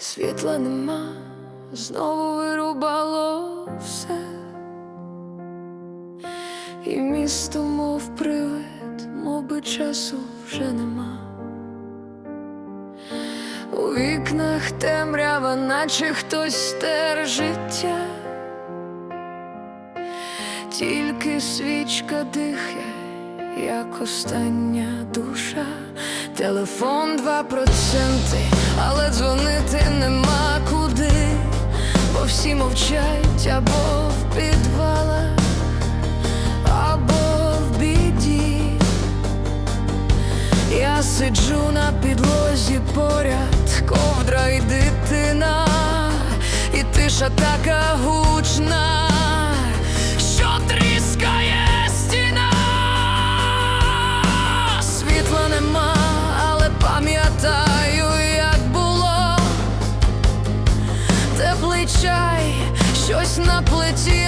світла нема, знову вирубало все, і місто, мов привид, мов би часу вже нема. У вікнах темрява, наче хтось стер життя, тільки свічка дихає, як остання душа. Телефон два проценти, але дзвонити нема куди, бо всі мовчать або в підвалах, або в біді. Я сиджу на підлозі поряд, ковдра і дитина, і тиша така гучна, на плиті,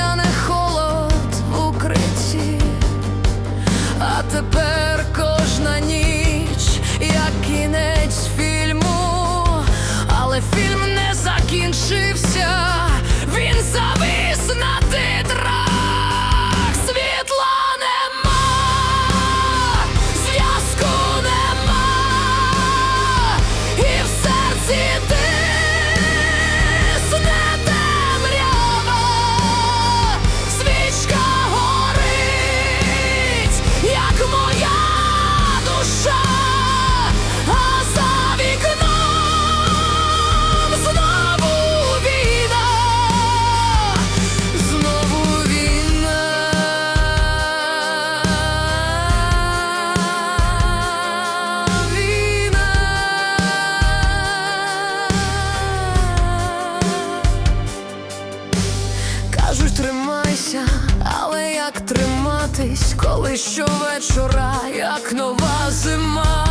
але як триматись, коли щовечора, як нова зима.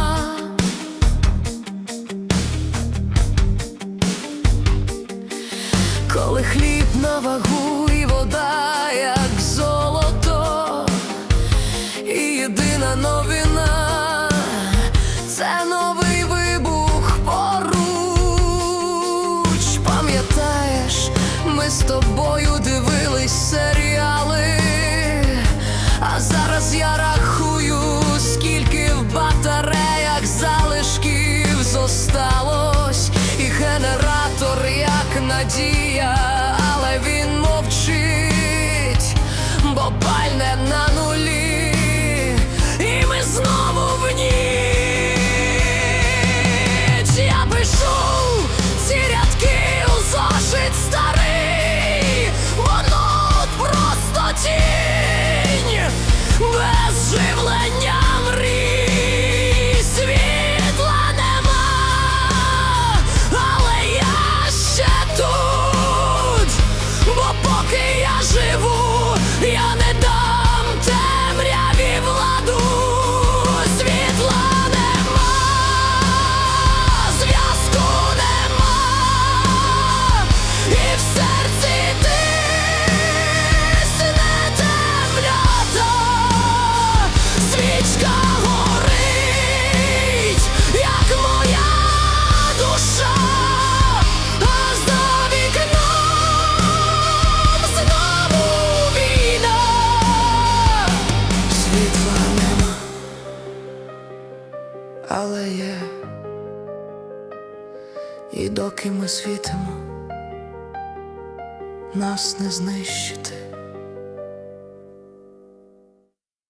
Коли хліб на вагу і вода, як золото, і єдина новина це новий вибух поруч. Пам'ятаєш, ми з тобою надія, але він мовчить, бо пальне на поки я живу, я не І доки ми світимо, нас не знищити.